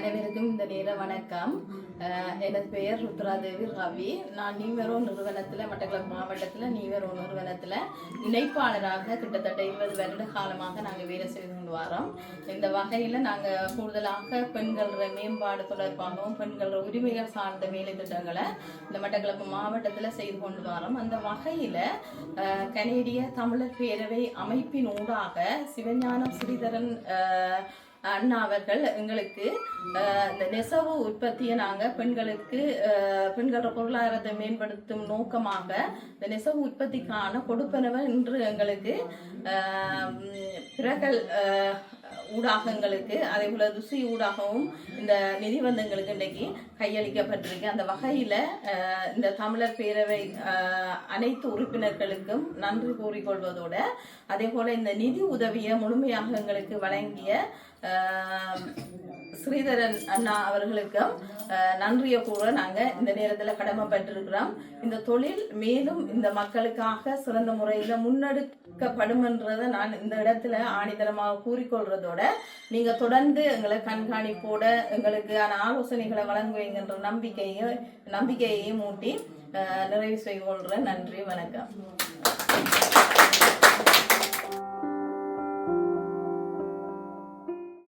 அனைவருக்கும் இந்த நேர வணக்கம். எனது பெயர் ருத்ராதேவி ரவி. நான் நீவரோ நிறுவனத்தில் மட்டக்களப்பு மாவட்டத்தில் நீவரோ நிறுவனத்தில் இணைப்பாளராக கிட்டத்தட்ட இருபது வருட காலமாக நாங்கள் வேலை செய்து கொண்டு வரோம். இந்த வகையில் நாங்கள் கூடுதலாக பெண்களோட மேம்பாடு தொடர்பாகவும் பெண்களோட உரிமைகள் சார்ந்த வேலை திட்டங்களை இந்த மட்டக்களப்பு மாவட்டத்தில் செய்து கொண்டு வரோம். அந்த வகையில் கனேடிய தமிழர் பேரவை அமைப்பினூடாக சிவஞானம் ஸ்ரீதரன் அண்ணா அவர்கள் எங்களுக்கு அஹ், இந்த நெசவு உற்பத்தியை நாங்கள் பெண்களுக்கு பெண்களோட பொருளாதாரத்தை மேம்படுத்தும் நோக்கமாக இந்த நெசவு உற்பத்திக்கான கொடுப்பனவை இன்று எங்களுக்கு அஹ், பிறகல் ஊடகங்களுக்கு அதே போல ருசி ஊடாகவும் இந்த நிதிபந்தங்களுக்கு வந்து இன்றைக்கு கையளிக்கப்பட்டிருக்கு. அந்த வகையில் இந்த தமிழர் பேரவை அனைத்து உறுப்பினர்களுக்கும் நன்றி கூறிக்கொள்வதோட அதே போல இந்த நிதி உதவியை முழுமையாக எங்களுக்கு வழங்கிய ஸ்ரீதரன் அண்ணா அவர்களுக்கும் நன்றியை கூற நாங்கள் இந்த நேரத்தில் கடமைப்பட்டிருக்கிறோம் இந்த தொழில் மேலும் இந்த மக்களுக்காக சிறந்த முறையில் முன்னெடுக்கப்படும்ன்றதை நான் இந்த இடத்துல ஆணித்தரமாக கூறிக்கொள்றதோட நீங்க தொடர்ந்து எங்களை கண்காணிப்போட எங்களுக்கான ஆலோசனைகளை வழங்குவீங்கன்ற நம்பிக்கையை நம்பிக்கையையும் மூட்டி நிறைவு செய்து கொள்கிறேன் நன்றி வணக்கம்.